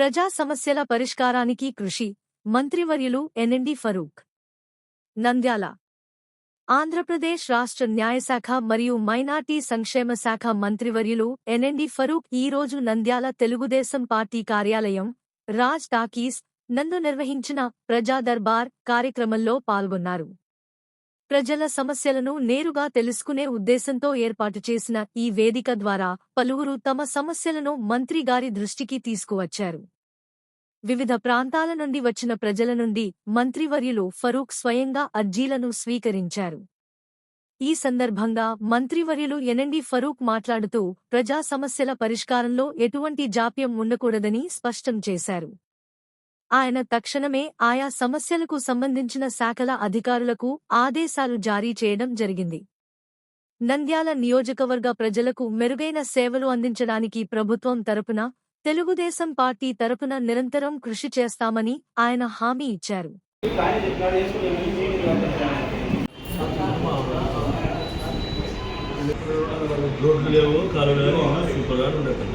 ప్రజా సమస్యల పరిష్కారానికి కృషి. మంత్రివర్యులు ఎన్ఎండి ఫరూక్. నంద్యాల. ఆంధ్రప్రదేశ్ రాష్ట్ర న్యాయశాఖ మరియు మైనార్టీ సంక్షేమ శాఖ మంత్రివర్యులు ఎన్ఎండి ఫరూక్ ఈ రోజు నంద్యాల తెలుగుదేశం పార్టీ కార్యాలయం రాజ్ టాకీస్ నందు నిర్వహించిన ప్రజా దర్బార్ కార్యక్రమంలో పాల్గొన్నారు. ప్రజల సమస్యలను నేరుగా తెలుసుకునే ఉద్దేశంతో ఏర్పాటు చేసిన ఈ వేదిక ద్వారా పలువురు తమ సమస్యలను మంత్రి గారి దృష్టికి తీసుకువచ్చారు. వివిధ ప్రాంతాల నుండి వచ్చిన ప్రజల నుండి మంత్రివర్యులు ఫరూక్ స్వయంగా అర్జీలను స్వీకరించారు. ఈ సందర్భంగా మంత్రివర్యులు ఎనండి ఫరూక్ మాట్లాడుతూ ప్రజా సమస్యల పరిష్కారంలో ఎటువంటి జాప్యం ఉండకూడదని స్పష్టం చేశారు. ఆయన తక్షణమే ఆయా సమస్యలకు సంబంధించిన శాఖల అధికారులకు ఆదేశాలు జారీ చేయడం జరిగింది. నంద్యాల నియోజకవర్గ ప్రజలకు మెరుగైన సేవలు అందించడానికి ప్రభుత్వం తరపున తెలుగుదేశం పార్టీ తరపున నిరంతరం కృషి చేస్తామని ఆయన హామీ ఇచ్చారు. రోడ్లు లేవు కాలువ లేవు సూపర్గా ఉండదు